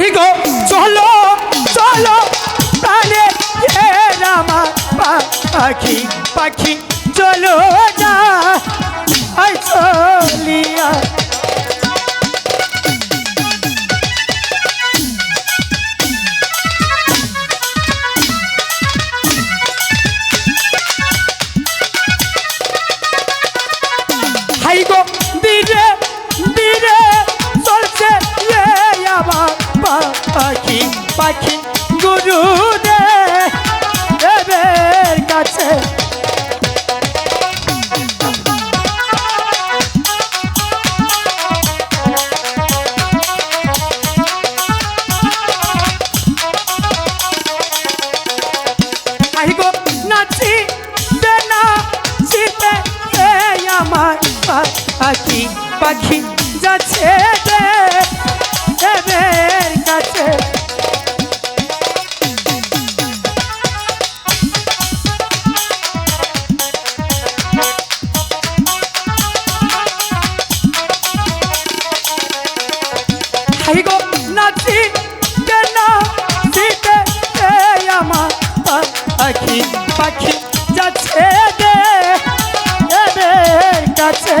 High গো চলো চলো প্রাণে রামা পাখি পাখি চলো না চলিয়া। গুরু দে এদের কাছে পাখি। পাখি যাচ্ছে পাখি যাচ্ছে কাছে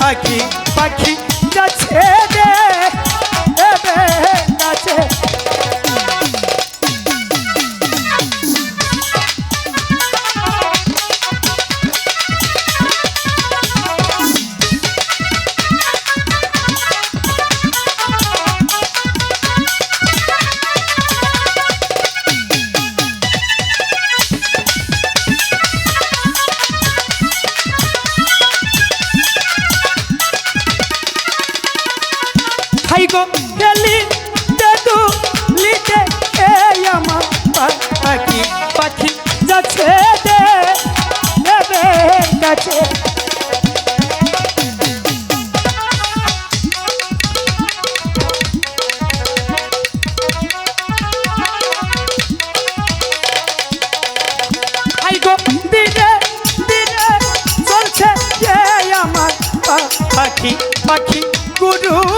পাখি পাখি যাচ্ছে হাই গো, গেলি দেদু লিতে এ আমার পাখি পাখি যাচ্ছে দে দেবে কাছে পাখি পাখি, গুরু।